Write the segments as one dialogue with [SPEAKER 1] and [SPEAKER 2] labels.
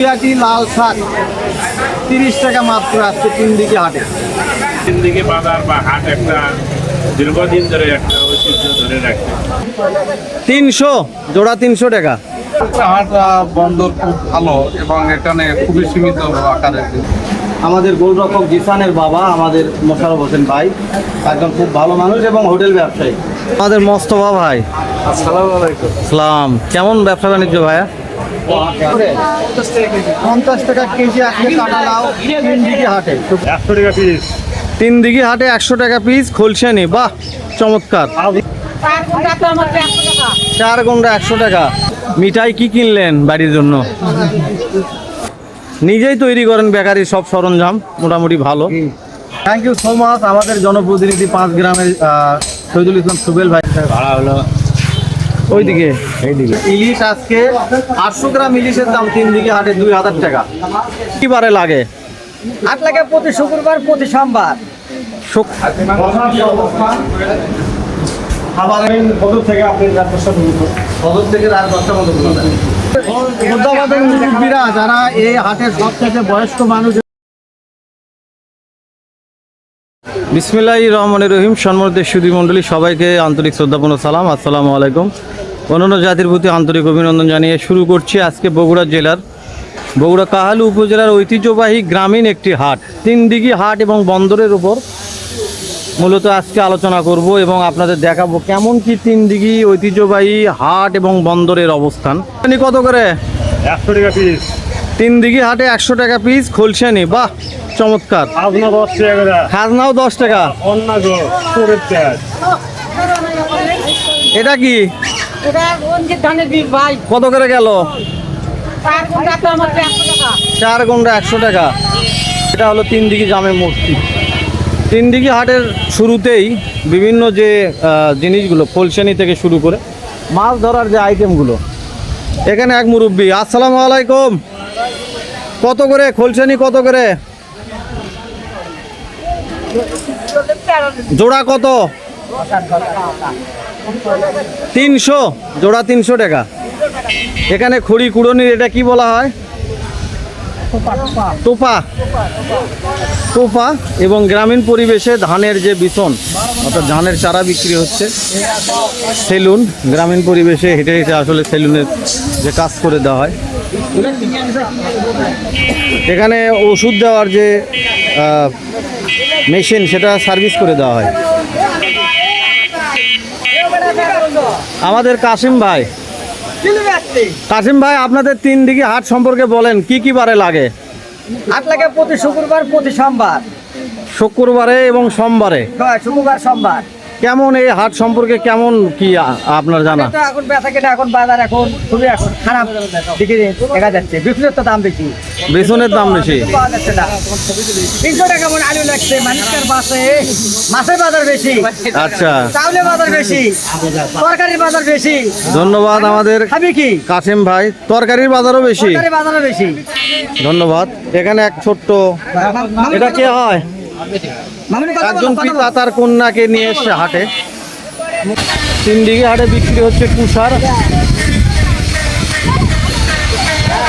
[SPEAKER 1] পেঁয়াজি লাল শাক তিরিশ টাকা মাত্র আজকে তিন দিকে হাটে।
[SPEAKER 2] দিকে বাজার বা হাট একটা দীর্ঘদিন ধরে একটা ঐতিহ্য ধরে রাখছে
[SPEAKER 1] তিনশো জোড়া তিনশো টাকা।
[SPEAKER 3] হাট বন্দর খুব ভালো এবং এখানে খুবই সীমিত আকারে
[SPEAKER 1] আমাদের গোলরক্ষক জিসানের বাবা আমাদের মোশারফ হোসেন ভাই একজন খুব ভালো মানুষ এবং হোটেল ব্যবসায়ী। আমাদের মস্তফা ভাই।
[SPEAKER 3] আসসালামু আলাইকুম।
[SPEAKER 1] সালাম। কেমন ব্যবসা বাণিজ্য ভাইয়া? পঞ্চাশ টাকা কেজি আজকে কাটা লাউ তিন দিকে হাটে।
[SPEAKER 2] একশো টাকা পিস
[SPEAKER 1] তিন দিকে হাটে একশো টাকা পিস খোলসেনি বাহ চমৎকার।
[SPEAKER 4] চার
[SPEAKER 1] গুন্ডা একশো টাকা। মিঠাই কি কিনলেন বাড়ির জন্য? নিজেই তৈরি করেন বেকারির সব সরঞ্জাম মোটামুটি ভালো। থ্যাংক ইউ সো মাচ আমাদের জনপ্রতিনিধি পাঁচ গ্রামের শহীদুল ইসলাম সুবেল ভাই। ভাড়া হলো ওইদিকে। এইদিকে। ইলিশ আজকে আটশো গ্রাম ইলিশের দাম তিন দিকে হাটে দুই হাজার টাকা। কি বারে লাগে?
[SPEAKER 4] আট লাগে প্রতি শুক্রবার প্রতি সোমবার।
[SPEAKER 1] থেকে থেকে থাকে। যারা এই হাটের সবথেকে বয়স্ক মানুষ বিসমিল্লাহ রহমান রহিম সম্মানিত সুদী মণ্ডলী সবাইকে আন্তরিক শ্রদ্ধাপূর্ণ সালাম আসসালামু আলাইকুম। অন্যান্য জাতির প্রতি আন্তরিক অভিনন্দন জানিয়ে শুরু করছি আজকে বগুড়া জেলার। বগুড়া কাহালু উপজেলার ঐতিহ্যবাহী গ্রামীণ একটি হাট। তিন দিঘি হাট এবং বন্দরের উপর মূলত আজকে আলোচনা করব এবং আপনাদের দেখাবো কেমন কি তিন দিঘি ঐতিহ্যবাহী হাট এবং বন্দরের অবস্থান। কত করে?
[SPEAKER 2] একশো টাকা পিস
[SPEAKER 1] তিন দিঘি হাটে একশো টাকা পিস খোলসেনি। বাহ চমৎকার। খাজনাও দশ টাকা। এটা কি? কত করে গেল?
[SPEAKER 4] চার ঘণ্টা একশো টাকা।
[SPEAKER 1] গুন্ডা একশো টাকা। এটা হলো তিন দিঘি জামে মূর্তি। তিন দিঘি হাটের শুরুতেই বিভিন্ন যে জিনিসগুলো ফলসেনি থেকে শুরু করে মাছ ধরার যে আইটেমগুলো এখানে এক মুরব্বী আসসালামু আলাইকুম। কত করে? খোলসেনি কত করে? জোড়া কত? তিনশো, জোড়া তিনশো টাকা। এখানে খড়ি কুড়নির এটা কি বলা হয়? টোপা টোপা এবং গ্রামীণ পরিবেশে ধানের যে বিছন অর্থাৎ ধানের চারা বিক্রি হচ্ছে, সেলুন, গ্রামীণ পরিবেশে হেঁটে হেঁটে আসলে সেলুনের যে কাজ করে দেওয়া হয়। এখানে ওষুধ দেওয়ার যে মেশিন, সেটা সার্ভিস করে দেওয়া হয়। আমাদের কাসিম ভাই। কাসিম ভাই আপনাদের তিন দিকে হাট সম্পর্কে বলেন কি কি বারে লাগে?
[SPEAKER 4] হাট লাগে প্রতি শুক্রবার প্রতি সোমবার।
[SPEAKER 1] শুক্রবারে এবং সোমবারে?
[SPEAKER 4] শুক্রবার সোমবার।
[SPEAKER 1] কেমন এই হাট সম্পর্কে কেমন কি আপনার জানা?
[SPEAKER 4] এখন বেচা কেনা এখন বাজার এখন খুবই এখন খারাপ দিকে দেখা যাচ্ছে। তো দাম বেশি।
[SPEAKER 1] বেসনের দাম বেশি?
[SPEAKER 4] তিনশো টাকা মনে আলু লাগছে মানুষের বাসে। মাছের বাজার বেশি।
[SPEAKER 1] আচ্ছা।
[SPEAKER 4] চাউলের বাজার বেশি। তরকারির বাজার বেশি।
[SPEAKER 1] ধন্যবাদ আমাদের
[SPEAKER 4] কি?
[SPEAKER 1] কাসিম ভাই। তরকারির বাজারও বেশি।
[SPEAKER 4] বাজারও বেশি।
[SPEAKER 1] ধন্যবাদ। এখানে এক ছোট্ট এটা কে হয়? একজন পিতা তার কন্যাকে নিয়ে এসছে হাটে। তিন দিকে হাটে বিক্রি হচ্ছে তুষার।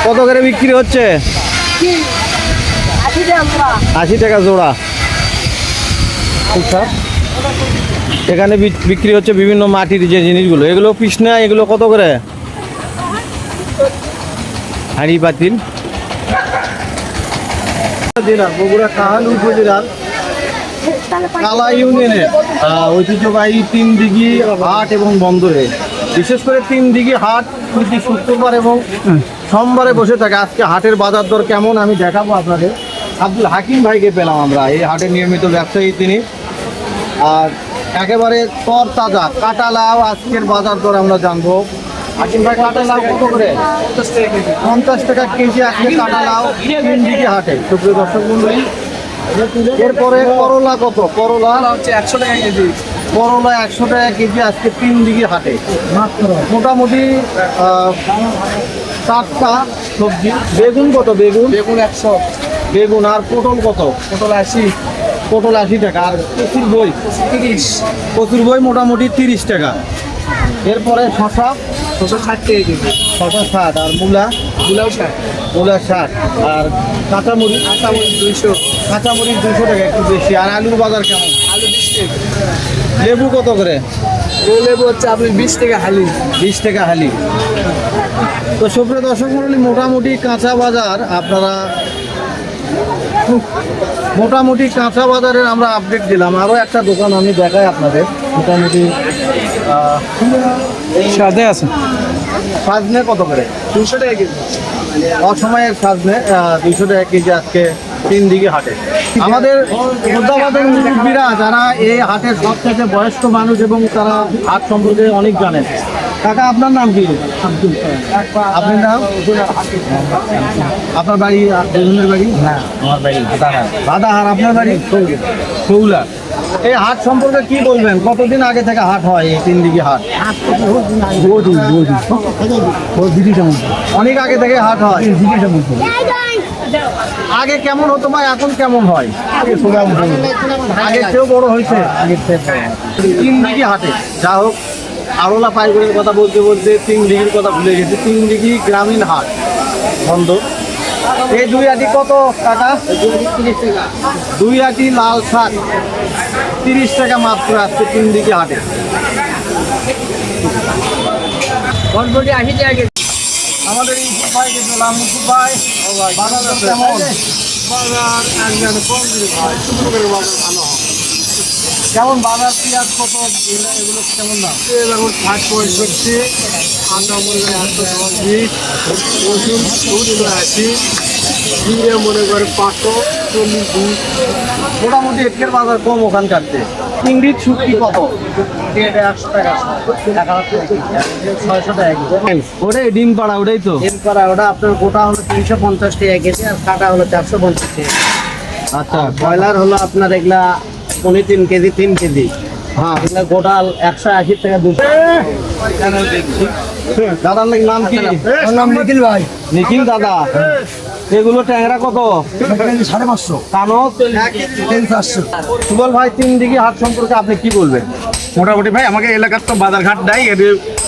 [SPEAKER 1] কত করে বিক্রি হচ্ছে?
[SPEAKER 4] আশি টাকা।
[SPEAKER 1] জোড়া। তুষার। এখানে বিক্রি হচ্ছে বিভিন্ন মাটির যে জিনিসগুলো। এগুলো কৃষ্ণা এগুলো কত করে? হাঁড়ি পাতিল। বগুড়া উপজেলার কালা ইউনিয়নের ঐতিহ্যবাহী তিন দিঘি হাট এবং বন্দরে। বিশেষ করে তিন দিঘি হাট প্রতি শুক্রবার এবং সোমবারে বসে থাকে। আজকে হাটের বাজার দর কেমন আমি দেখাবো আপনাদের। আব্দুল হাকিম ভাইকে পেলাম আমরা এই হাটের নিয়মিত ব্যবসায়ী তিনি। আর একেবারে তর তাজা কাটা লাউ আজকের বাজার দর আমরা জানব। হাকিম ভাই কাটা লাউ কত করে? পঞ্চাশ টাকা কেজি আজকে কাটা লাউ তিন দিঘি হাটে। সুপ্রিয় দর্শক মন্ডলী এরপরে করলা কত? করলা? হচ্ছে একশো টাকা কেজি। করলা একশো টাকা কেজি আজকে তিন দিকে হাটে। মোটামুটি চারটা সবজি। বেগুন কত? বেগুন? বেগুন একশো। বেগুন আর পটল কত? পটল আশি। পটল আশি টাকা। আর কচুর বই? তিরিশ। কচুর বই মোটামুটি তিরিশ টাকা। এরপরে শশা
[SPEAKER 4] ছশো ষাট টাকা কেজি।
[SPEAKER 1] ছশো ষাট আর মূলা?
[SPEAKER 4] গুলাও ষাট।
[SPEAKER 1] মূলা ষাট আর কাঁচামরিচ?
[SPEAKER 4] কাঁচামরিচ দুইশো।
[SPEAKER 1] কাঁচামরিচ দুশো টাকা একটু বেশি। আর আলুর বাজার কেমন?
[SPEAKER 4] আলু বিশ টাকা
[SPEAKER 1] লেবু কত করে?
[SPEAKER 4] লেবু হচ্ছে আপনি বিশ টাকা হালি।
[SPEAKER 1] বিশ টাকা হালি। তো সুপ্রিয় দর্শক মন্ডলী মোটামুটি কাঁচা বাজার আপনারা মোটামুটি কাঁচা বাজারের আমরা আপডেট দিলাম। আরও একটা দোকান আমি দেখাই আপনাদের। মোটামুটি
[SPEAKER 4] সাদে আছে।
[SPEAKER 1] সাজনে কত করে?
[SPEAKER 4] দুশো টাকা কেজি।
[SPEAKER 1] অসময়ের সাজনে দুইশো টাকা কেজি আজকে তিন দিকে হাটে। আমাদের মুর্দাবাদের মুরব্বীরা যারা এই হাটের সবথেকে বয়স্ক মানুষ এবং তারা হাট সম্পর্কে অনেক জানেন কাকা আপনার নাম কি? আপনার নাম? আপনার বাড়ি বাড়ি? না আমার বাড়ি দাদাহার আপনার বাড়ি? সৌলা। এই হাট সম্পর্কে কি বলবেন? কতদিন আগে থেকে হাট হয় এই তিন দিকে হাট? অনেক আগে থেকে হাট হয়। আগে কেমন হতো বা এখন কেমন হয়? আগে চেয়েও বড় হয়েছে? তিন দিঘি হাটে। যা হোক, আরোলা পাইকারের কথা বলতে বলতে তিন দিঘির কথা ভুলে গেছি। তিন দিঘি গ্রামীণ হাট, বন্ধ। এই দুই আটি কত টাকা দুই আটি লাল শাক। তিরিশ টাকা মাত্র আসছে তিন দিকে হাটে। আমাদের ইউসুফ ভাইকে দিলাম ইউসুফ ভাই বাজার কেমন?
[SPEAKER 4] ভাই। শুক্রবারের বাজার ভালো হয়।
[SPEAKER 1] কেমন বাজার পেঁয়াজ কত? এগুলো কেমন দাম?
[SPEAKER 4] এখন ষাট পঁয়ষট্টি আটা মনে একশো বিশ রসুন আশি জিরে মনে করে পাঁচশো চল্লিশ বিশ
[SPEAKER 1] মোটামুটি একের বাজার কম ওখানকার চিংড়ির শুটকি কত? একশো টাকা। ছয়শো টাকা ওটাই ডিম পাড়া ওটাই তো।
[SPEAKER 4] করা ওটা আপনার গোটা হলো তিনশো পঞ্চাশ টাকা কেজি আর কাটা হলো চারশো পঞ্চাশ টাকা
[SPEAKER 1] আচ্ছা।
[SPEAKER 4] ব্রয়লার হলো আপনার এগুলা পনেরো তিন কেজি তিন কেজি।
[SPEAKER 1] হ্যাঁ।
[SPEAKER 4] এগুলা গোটা একশো আশি টাকা দুশো।
[SPEAKER 1] দাদার নাম কি?
[SPEAKER 4] নাম নিখিল ভাই।
[SPEAKER 1] নিখিল দাদা। এগুলো ট্যাংরা কত?
[SPEAKER 4] সাড়ে পাঁচশো।
[SPEAKER 1] কানো?
[SPEAKER 4] তিন চারশো।
[SPEAKER 1] সুবল ভাই তিন দিকে হাট সম্পর্কে আপনি কি বলবেন?
[SPEAKER 5] মোটামুটি ভাই আমাকে এলাকার তো বাজার ঘাট দেয় এর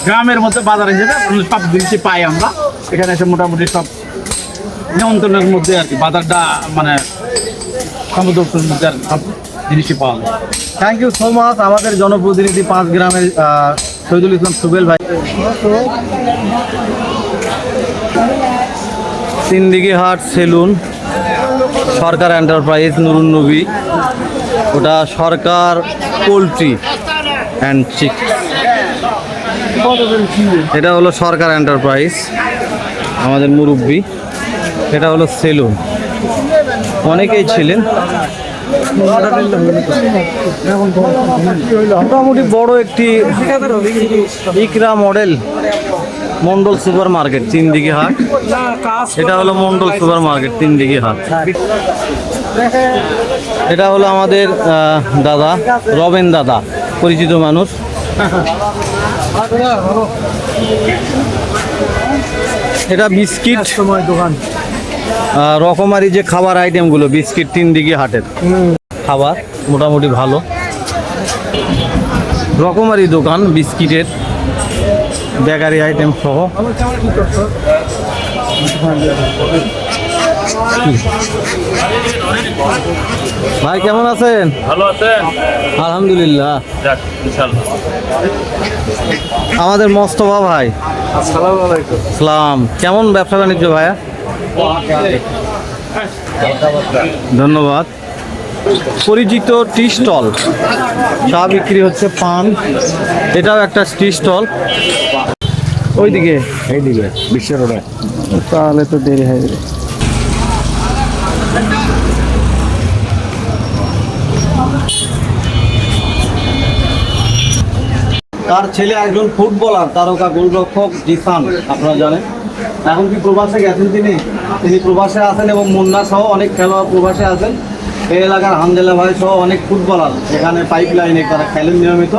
[SPEAKER 5] গ্রামের মধ্যে বাজার হিসেবে সব জিনিসই পাই আমরা। এখানে এসে মোটামুটি সব নিয়ন্ত্রণের মধ্যে আর কি বাজারটা মানে সমুদ্রের মধ্যে আর কি সব জিনিসই পাওয়া যায়।
[SPEAKER 1] থ্যাংক ইউ সো মাচ আমাদের জনপ্রতিনিধি পাঁচ গ্রামের শহীদুল ইসলাম সুবেল ভাই। সিন্দিগি হাট সেলুন, সরকার এন্টারপ্রাইজ নুরুন নবী। ওটা সরকার পোলট্রি অ্যান্ড চিক এটা হলো সরকার এন্টারপ্রাইজ আমাদের মুরব্বী। এটা হলো সেলুন। অনেকেই ছিলেন। মোটামুটি বড় একটি Iqra model Mondal super market, তিন দিকে হাট। এটা হলো মন্ডল সুপার মার্কেট, তিন দিকে হাট। এটা হলো আমাদের দাদা, রবেন দাদা, পরিচিত মানুষ। এটা বিস্কিট।
[SPEAKER 4] সময় দোকান
[SPEAKER 1] রকমারি যে খাবার আইটেমগুলো বিস্কিট তিন দিকে হাটের। খাবার মোটামুটি ভালো। রকমারি দোকান বিস্কিটের বেকারি আইটেম সহ। ভাই কেমন আছেন?
[SPEAKER 2] ভালো আছেন?
[SPEAKER 1] আলহামদুলিল্লাহ। আমাদের মোস্তফা ভাই।
[SPEAKER 4] আসসালামু আলাইকুম।
[SPEAKER 1] সালাম। কেমন ব্যবসা বাণিজ্য ভাইয়া? ধন্যবাদ। পরিচিত টি স্টল চা বিক্রি হচ্ছে পান। এটাও একটা টি স্টল। ওইদিকে।
[SPEAKER 5] এইদিকে বিশ্বের ওটা
[SPEAKER 1] তাহলে তো দেরি হয়ে যাবে। তার ছেলে একজন ফুটবলার তারকা গোলরক্ষক জিসান আপনারা জানেন। এখন কি প্রবাসে গেছেন তিনি? তিনি প্রবাসে আছেন এবং মুন্না সহ অনেক খেলোয়াড় প্রবাসে আছেন। এই এলাকার হামদেলা ভাই সহ অনেক ফুটবলার এখানে পাইপ লাইনে তারা খেলেন নিয়মিত।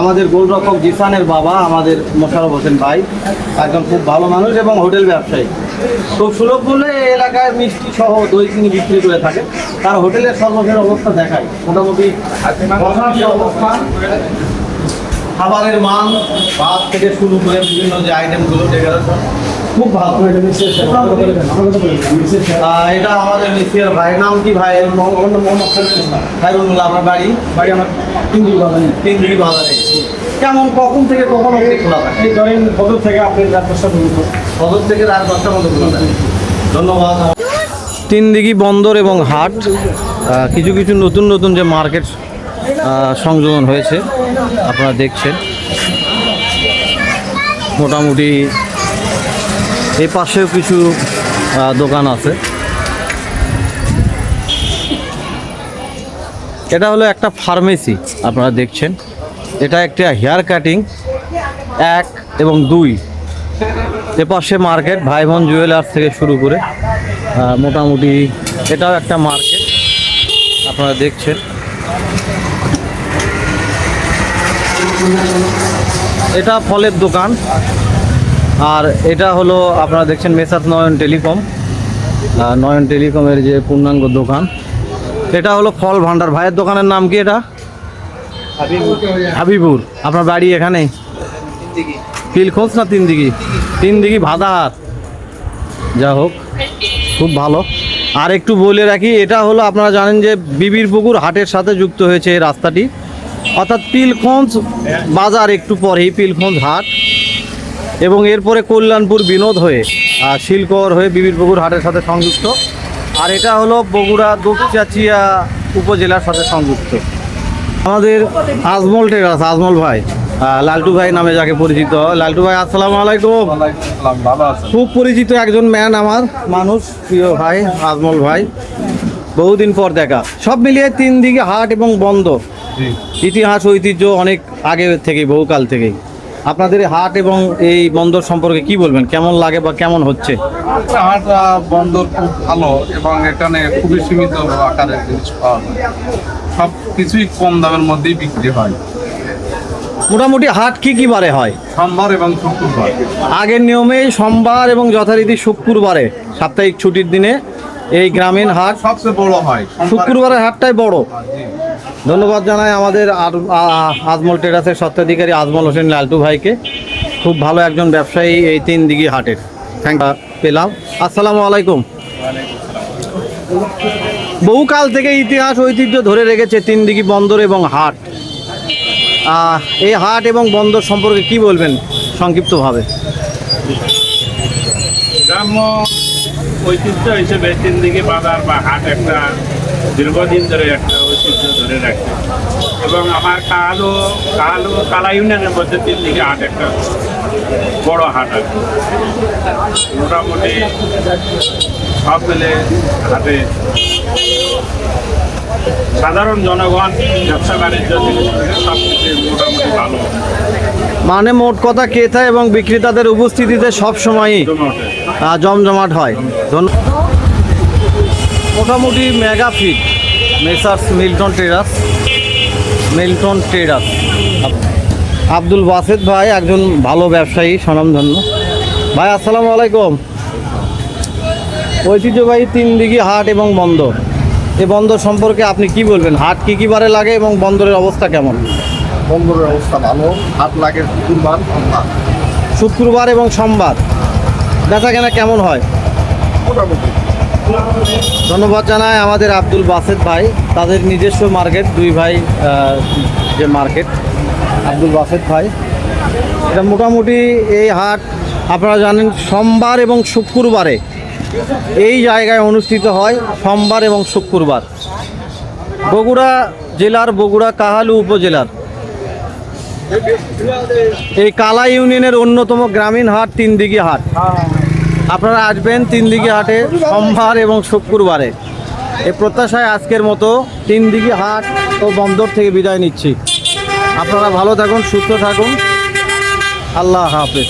[SPEAKER 1] আমাদের গোলরক্ষক জিসানের বাবা আমাদের মোশারফ হোসেন ভাই একজন খুব ভালো মানুষ এবং হোটেল ব্যবসায়ী। খুব সুলভ মূল্যে এই এলাকায় মিষ্টি সহ দই তিনি বিক্রি করে থাকেন তার হোটেলের সর্বশেষ অবস্থা দেখায়। মোটামুটি যে অবস্থান খাবারের মান ভাত থেকে শুরু করে বিভিন্ন যে আইটেমগুলো ডেকোরেশন খুব ভালো। এটা আমাদের মিসিয়ার ভাইয়ের নাম কি ভাই? খাইরুল্লাহ আপনার বাড়ি?
[SPEAKER 4] বাড়ি আমার তিনটি বাগানে
[SPEAKER 1] তিনদিকে বাজারে। কেমন কখন থেকে কখন অবধি খোলা থাকে?
[SPEAKER 4] এই ধরেন বদল থেকে আপনি রাত দশটা পর্যন্ত
[SPEAKER 1] সদর থেকে? রাত দশটার মধ্যে খোলা থাকে? ধন্যবাদ। তিন দিঘি বন্দর এবং হাট কিছু কিছু নতুন নতুন যে মার্কেট সংযোজন হয়েছে। আপনারা দেখছেন। মোটামুটি এই পাশেও কিছু দোকান আছে। এটা হলো একটা ফার্মেসি, আপনারা দেখছেন। এটা একটা হেয়ার কাটিং, এক এবং দুই। এ পাশে মার্কেট ভাই বোন জুয়েলার্স থেকে শুরু করে মোটামুটি এটাও একটা মার্কেট। আপনারা দেখছেন। এটা ফলের দোকান। আর এটা হলো আপনারা দেখছেন মেসাত নয়ন টেলিকম। নয়ন টেলিকমের যে পূর্ণাঙ্গ দোকান। এটা হলো ফল ভান্ডার ভাইয়ের দোকানের নাম কি এটা? হাবিবুর। আপনার বাড়ি এখানে? পিলখোঁজ না তিন দিঘি তিন দিঘি ভাদাহার। যা হোক, খুব ভালো। আর একটু বলে রাখি, এটা হলো আপনারা জানেন যে বিবির পুকুর হাটের সাথে যুক্ত হয়েছে এই রাস্তাটি। অর্থাৎ পিলখঞ্জ বাজার একটু পরেই পিলখোঁজ হাট। এবং এরপরে কল্যাণপুর বিনোদ হয়ে আর শিলকর হয়ে বিবির পুকুর হাটের সাথে সংযুক্ত। আর এটা হলো বগুড়া দোপচাচিয়া উপজেলার সাথে সংযুক্ত। আমাদের আজমল টেরাস আজমল ভাই লালটু ভাই নামে যাকে পরিচিত। লালটু ভাই আসসালাম আলাইকুম। খুব পরিচিত একজন ম্যান আমার মানুষ প্রিয় ভাই আজমল ভাই। বহুদিন পর দেখা। সব মিলিয়ে তিন দিকে হাট এবং বন্ধ ইতিহাস ঐতিহ্য অনেক আগে থেকে বহুকাল থেকেই। আপনাদের হাট এবং এই বন্দর সম্পর্কে কি বলবেন? কেমন লাগে বা কেমন হচ্ছে?
[SPEAKER 3] হাট বন্দর খুব ভালো এবং এখানে খুবই সীমিত আকারের জিনিস পাওয়া যায়। সব কিছুই কম দামের মধ্যেই বিক্রি হয়।
[SPEAKER 1] মোটামুটি হাট কি কি বারে হয়?
[SPEAKER 3] সোমবার এবং শুক্রবার।
[SPEAKER 1] আগের নিয়মে সোমবার এবং যথারীতি শুক্রবারে সাপ্তাহিক ছুটির দিনে এই গ্রামীণ হাট
[SPEAKER 3] সবচেয়ে বড় হয়
[SPEAKER 1] শুক্রবারের হাটটাই বড়। ধন্যবাদ জানাই আমাদের আজমল ট্রেডার্সের স্বত্বাধিকারী আজমল হোসেন লালটু ভাইকে। খুব ভালো একজন ব্যবসায়ী এই তিন দিঘি হাটের। থ্যাংক পেলাম। আসসালামু আলাইকুম। বহুকাল থেকে ইতিহাস ঐতিহ্য ধরে রেখেছে তিন দিঘি বন্দর এবং হাট। এই হাট এবং বন্দর সম্পর্কে কি বলবেন সংক্ষিপ্তভাবে?
[SPEAKER 2] গ্রাম্য ঐতিহ্য হিসেবে তিন দিকে বাজার বা হাট একটা দীর্ঘদিন ধরে একটা ঐতিহ্য ধরে রাখছে এবং আমার কালো কালো কালা ইউনিয়নের মধ্যে তিন দিকে হাট একটা বড় হাট কি। মোটামুটি সব মিলে হাটে সাধারণ জনগণ ব্যবসা বাণিজ্য সব কিছু মোটামুটি ভালো।
[SPEAKER 1] মানে মোট কথা ক্রেতা এবং বিক্রেতাদের উপস্থিতিতে সব সময়ই জমজমাট হয়। মোটামুটি mega fit. Messrs Milton traders Milton traders Abdul Baset ভাই একজন ভালো ব্যবসায়ী স্বনামধন্য। ভাই আসসালামু আলাইকুম। ঐতিহ্যবাহী তিন দিঘি হাট এবং বন্দর। এ বন্দর সম্পর্কে আপনি কি বলবেন? হাট কি কী বারে লাগে এবং বন্দরের অবস্থা কেমন?
[SPEAKER 3] বন্দরের অবস্থা ভালো। হাট লাগে শুক্রবার
[SPEAKER 1] শুক্রবার এবং সোমবার। বেচা কেনা কেমন হয়? ধন্যবাদ জানাই আমাদের আব্দুল বাসেদ ভাই তাদের নিজস্ব মার্কেট দুই ভাই যে মার্কেট আব্দুল বাসেদ ভাই। এটা মোটামুটি এই হাট আপনারা জানেন সোমবার এবং শুক্রবারে এই জায়গায় অনুষ্ঠিত হয় সোমবার এবং শুক্রবার। বগুড়া জেলার বগুড়া কাহালু উপজেলার। এই কালা ইউনিয়নের অন্যতম গ্রামীণ হাট তিন দিঘি হাট আপনারা আসবেন তিনদিঘি হাটে, সোমবার এবং শুক্রবারে। এ প্রত্যাশায় আজকের মতো তিন দিঘি হাট ও বন্দর থেকে বিদায় নিচ্ছি। আপনারা ভালো থাকুন, সুস্থ থাকুন। আল্লাহ হাফেজ।